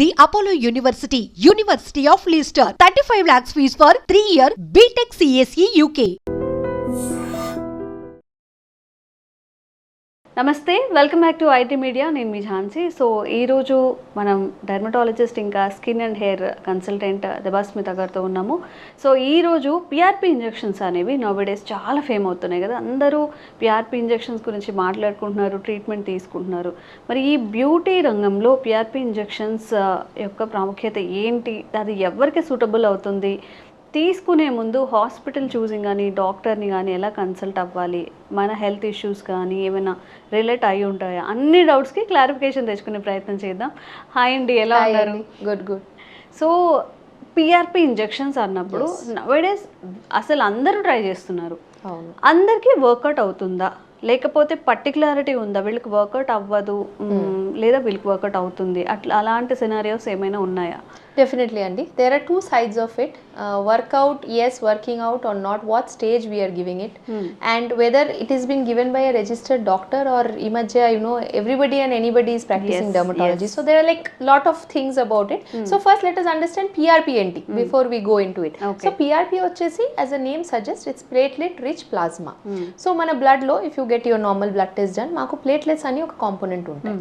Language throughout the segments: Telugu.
The Apollo University of Leicester, 35 lakhs fees for 3-year BTech CSE UK. నమస్తే welcome back to IT media నేను మీ ఝాన్సీ సో ఈరోజు మనం డర్మటాలజిస్ట్ ఇంకా skin and hair consultant Debasmita గారితో ఉన్నాము సో ఈరోజు పిఆర్పి ఇంజెక్షన్స్ అనేవి డేస్ చాలా ఫేమ్ అవుతున్నాయి కదా అందరూ పిఆర్పి ఇంజెక్షన్స్ గురించి మాట్లాడుకుంటున్నారు ట్రీట్మెంట్ తీసుకుంటున్నారు మరి ఈ బ్యూటీ రంగంలో పిఆర్పి ఇంజెక్షన్స్ యొక్క ప్రాముఖ్యత ఏంటి అది ఎవరికి సూటబుల్ అవుతుంది తీసుకునే ముందు హాస్పిటల్ చూసింగ్ కానీ డాక్టర్ని కానీ ఎలా కన్సల్ట్ అవ్వాలి మన హెల్త్ ఇష్యూస్ కానీ ఏమైనా రిలేట్ అయి ఉంటాయా అన్ని డౌట్స్కి క్లారిఫికేషన్ తెచ్చుకునే ప్రయత్నం చేద్దాం హాయ్ అండి ఎలా ఉన్నారు good good so PRP injections అన్నప్పుడు నవేడేస్ అసలు అందరూ ట్రై చేస్తున్నారు అందరికీ వర్కౌట్ అవుతుందా లేకపోతే పర్టికులారిటీ ఉందా వీళ్ళకి వర్కౌట్ అవ్వదు hmm. లేదా వీళ్ళకి వర్కౌట్ అవుతుంది అట్లా అలాంటి సినారియోస్ ఏమైనా ఉన్నాయా డెఫినెట్లీ అండి there are two sides of it workout is working out or not what stage we're giving it and whether it is been given by a registered doctor or ఈ మధ్య you know everybody and anybody is practising dermatology so there are like lot of things about it so first let us understand PRP ఏంటి before we go in to it so PRP వచ్చేసి as a name suggest it's platelet rich plasma so మన బ్లడ్లో if you get your normal blood test and మాకు ప్లేట్లెట్స్ అని ఒక కాంపోనెంట్ ఉంటాయి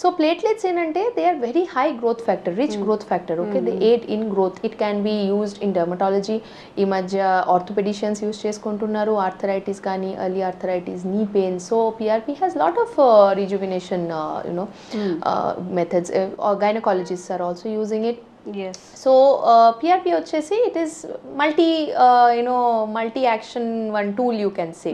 సో hmm. ప్లేట్లెట్స్ ఏంటంటే they are very high growth factor rich growth factor okay the eight in growth it can be used in dermatology ఈ మధ్య ఆర్థోపెడిషియన్స్ యూజ్ చేసుకుంటున్నారు ఆర్థరైటిస్ కానీ early arthritis knee pain so PRP has lot of rejuvenation you know methods gynaecologists are also using it so PRP uh, వచ్చేసి it is multi you know multi action one tool you can see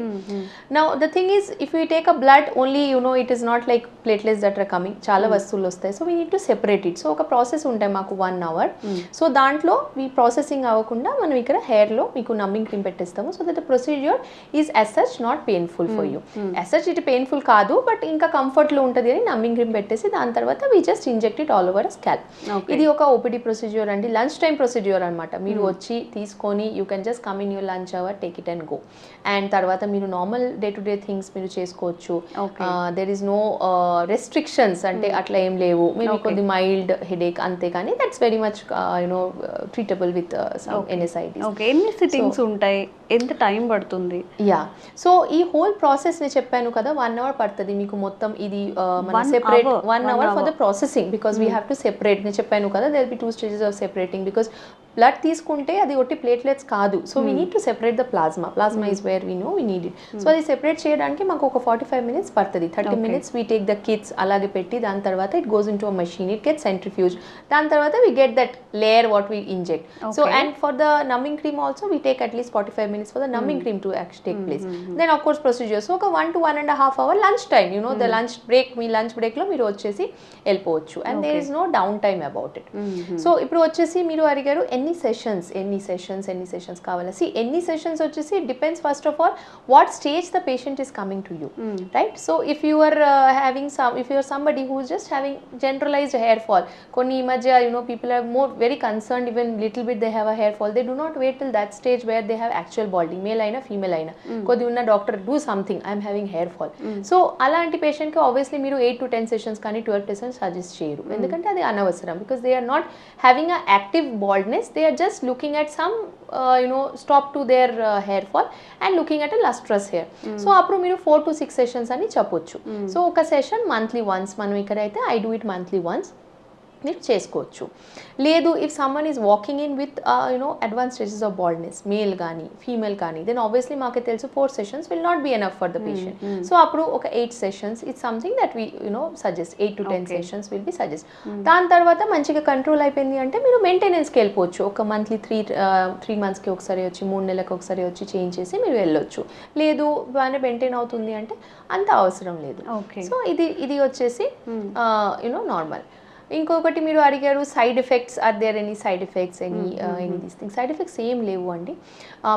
నా the thing is if you take a blood only you know it is not like platelets that are coming చాలా mm. వస్తువులు వస్తాయి so we need to separate it so ఒక ప్రాసెస్ ఉంటాయి మాకు వన్ అవర్ సో దాంట్లో ఈ ప్రాసెసింగ్ అవ్వకుండా మనం ఇక్కడ హెయిర్లో మీకు numbing cream పెట్టేస్తాము so that the procedure is as such not painful for you as such it painful కాదు బట్ ఇంకా కంఫర్ట్లో ఉంటుంది అని నమ్మింగ్ క్రీమ్ పెట్టేసి దాని తర్వాత we just inject it all over scalp ఇది ఒక ఓపిడి ప్రొసీజ్యూర్ అండి లంచ్ టైం ప్రొసీజ్యూర్ అనమాట మీరు hmm. వచ్చి తీసుకొని you can just come in your lunch hour take it and go and తర్వాత మీరు normal day to day things మీరు చేసుకోవచ్చు దెర్ ఈస్ నో రెస్ట్రిక్షన్స్ అంటే hmm. అట్లా ఏం లేవు మీరు కొద్ది మైల్డ్ హెడేక్ అంతే కానీ that's very much you know treatable with ఎన్ని సిట్టింగ్స్ ఉంటాయి ఎంత టైం పడుతుంది యా సో ఈ హోల్ ప్రాసెస్ నేను చెప్పాను కదా వన్ అవర్ పడుతుంది మీకు మొత్తం ఇది separate one hour for the processing because we have to separate నేను చెప్పాను కదా there'll be two stages of separating because blood తీసుకుంటే అది ఒట్టి ప్లేట్లెట్స్ కాదు so we need to separate the plasma plasma is where we know we need it so అది సెపరేట్ చేయడానికి మాకు ఒక ఫార్టీ ఫైవ్ మినిట్స్ పడుతుంది thirty minutes we take the kits అలాగే పెట్టి దాని తర్వాత it goes in to machine it get centrifuge దాని తర్వాత we get that layer what we inject so and for the numbing cream also we take at least forty five minutes for the numbing cream to take place then of course procedure so ఒక one to one and half hour lunch time you know the lunch break me lunch లో మీరు వచ్చేసి వెళ్ళిపోవచ్చు and there is no down time about it so ఇప్పుడు వచ్చేసి మీరు అడిగారు ఎన్ని ఎన్ని సెషన్స్ ఎన్ని సెషన్స్ ఎన్ని సెషన్స్ కావాలి సి ఎన్ని సెషన్స్ వచ్చేసి depends first of all what stage the patient is coming to you right so if you are having some if you are somebody who just having generalised hair fall కొన్ని ఈ మధ్య you know people are more very concern even little bit they have a hair fall they do not wait till that stage where they have actual body male అయినా ఫీమేల్ అయినా hmm. కొద్ది ఉన్న doctor do something I'm having hair fall so అలాంటి పేషెంట్కి ఆబ్వియస్లీ మీరు ఎయిట్ టు టెన్ సెషన్స్ కానీ ట్వెల్వ్ సెషన్స్ సజెస్ట్ చేయరు hmm. ఎందుకంటే అది అనవసరం because they are not having a active baldness they are just looking at some you know stop to their hair fall and looking at a lustrous hair so అప్పుడు మీరు ఫోర్ టు సిక్స్ సెషన్స్ అని చెప్పొచ్చు సో ఒక సెషన్ మంత్లీ వన్స్ మనం ఇక్కడ అయితే I do it monthly once technique చేసుకోవచ్చు లేదు if someone is walking in with you know advance stages of baldness male కానీ ఫీమేల్ కానీ దెన్ ఆబ్వియస్లీ మాకు తెలుసు four sessions will not be enough for the patient so అప్పుడు ఒక eight sessions it's something that we you know suggest eight to ten sessions will be suggest దాని తర్వాత మంచిగా కంట్రోల్ అయిపోయింది అంటే మీరు మెయింటెనెన్స్కి వెళ్ళిపోవచ్చు ఒక మంత్లీ త్రీ త్రీ మంత్స్కి ఒకసారి వచ్చి మూడు నెలలకు ఒకసారి వచ్చి చేంజ్ చేసి మీరు వెళ్ళొచ్చు లేదు బాగానే మెయింటైన్ అవుతుంది అంటే అంత అవసరం లేదు సో ఇది ఇది వచ్చేసి యునో hmm. నార్మల్ uh, ఇంకొకటి మీరు అడిగారు side effects are there any side effects any any these thing side effects ఏం లేవు అండి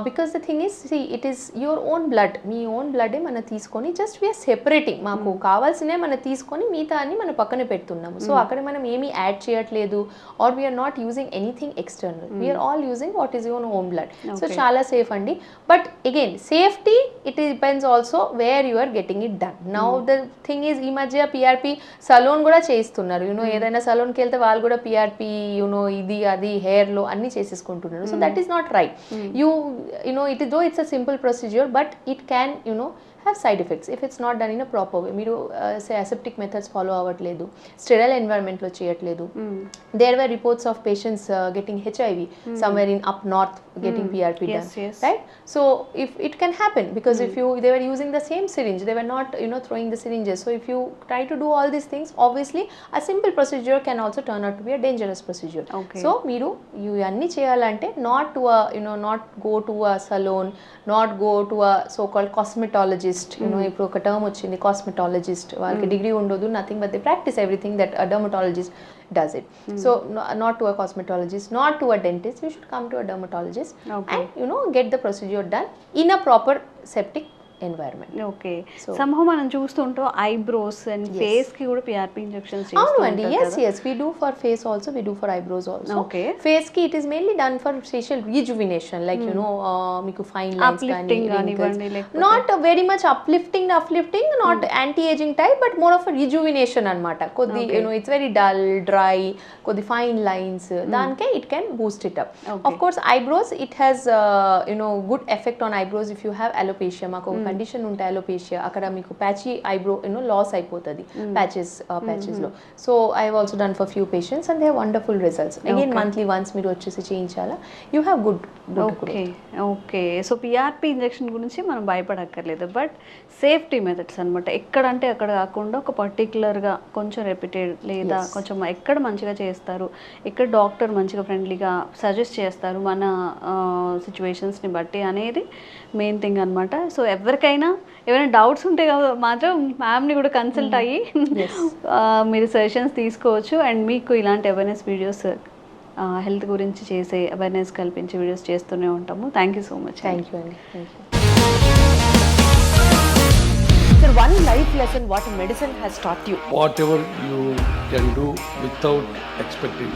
because the thing is it is your own blood me own బ్లడే మనం తీసుకొని జస్ట్ వీఆర్ సెపరేటింగ్ మాకు hmm. కావాల్సినవి మనం తీసుకొని మిగతా అని మనం పక్కన పెడుతున్నాము సో hmm. అక్కడ మనం ఏమీ యాడ్ చేయట్లేదు or we're not using anything external we're all using what is your own blood so చాలా సేఫ్ అండి but again safety it depends also where you are getting it done now the thing is ఈ మధ్య పిఆర్పి సలోన్ కూడా చేస్తున్నారు యూనో hmm. ఏదైనా ఏదైనా సలూన్కి వెళ్తే వాళ్ళు కూడా పిఆర్పి యూనో ఇది అది హెయిర్లో అన్ని చేసేసుకుంటున్నారు so that is not right you you know it is though it's a simple procedure but it can you know have side effects if it's not done in a proper way మీరు అసెప్టిక్ మెథడ్స్ ఫాలో అవ్వట్లేదు స్టెరైల్ ఎన్వైరన్మెంట్లో చేయట్లేదు there were reports of patients getting HIV somewhere in up north getting PRP yes, done, yes. right? So if it can happen because if you they were using the same syringe, they were not you know throwing the syringes. So if you try to do all these things, obviously a simple procedure can also turn out to be a dangerous procedure. Okay. So మీరు ఇవన్నీ చేయాలంటే not to you know not go to a salon not go to a so called cosmetologist you know ఇప్పుడు ఒక టర్మ్ వచ్చింది cosmetologist degree degree nothing but they practice everything that a dermatologist does it. Mm. So no, not to a cosmetologist, not to a dentist, you should come to a dermatologist okay. and you know get the procedure done in a proper septic environment okay Saaho మనం చూస్తుంటాం ఐబ్రోస్ అండ్ ఫేస్ కి కూడా పిఆర్పి ఇంజెక్షన్స్ అవును అండి yes yes we do for face also we do for eyebrows also okay face కి it is mainly done for facial rejuvenation like you know మీకు ఫైన్ లైన్స్ కానీ not very much uplifting uplifting not anti ageing type but more of rejuvenation అనమాట కొద్ది you know it's very dull dry కొద్ది ఫైన్ లైన్స్ hmm. దానికే it can boost it up of course eyebrows it has you know good effect on eyebrows if you have alopecia మాకు hmm. కండిషన్ ఉంటే అలోపేషియా అక్కడ మీకు patchy eyebrow you know loss అయిపోతుంది patches ప్యాచెస్లో so I also done for few patients and they wonderful results again monthly once మీరు వచ్చేసి చేయించాలా you have good okay okay so PRP injection గురించి మనం భయపడక్కర్లేదు బట్ సేఫ్టీ మెథడ్స్ అనమాట ఎక్కడంటే అక్కడ కాకుండా ఒక పర్టికులర్గా కొంచెం రెప్యూటెడ్ లేదా కొంచెం ఎక్కడ మంచిగా చేస్తారు ఎక్కడ డాక్టర్ మంచిగా ఫ్రెండ్లీగా సజెస్ట్ చేస్తారు మన సిచ్యువేషన్స్ని బట్టి అనేది మెయిన్ థింగ్ అనమాట సో ఎవరి ఎవరికైనా ఏమైనా డౌట్స్ ఉంటే మాత్రం మ్యామ్ని కూడా కన్సల్ట్ hmm. అయ్యి మీరు సెషన్స్ తీసుకోవచ్చు అండ్ మీకు ఇలాంటి అవేర్నెస్ వీడియోస్ హెల్త్ గురించి చేసే అవేర్నెస్ కల్పించే వీడియోస్ చేస్తూనే ఉంటాము thank you so much thank you అండి sir one life lesson what medicine has start you what ever you can do without expecting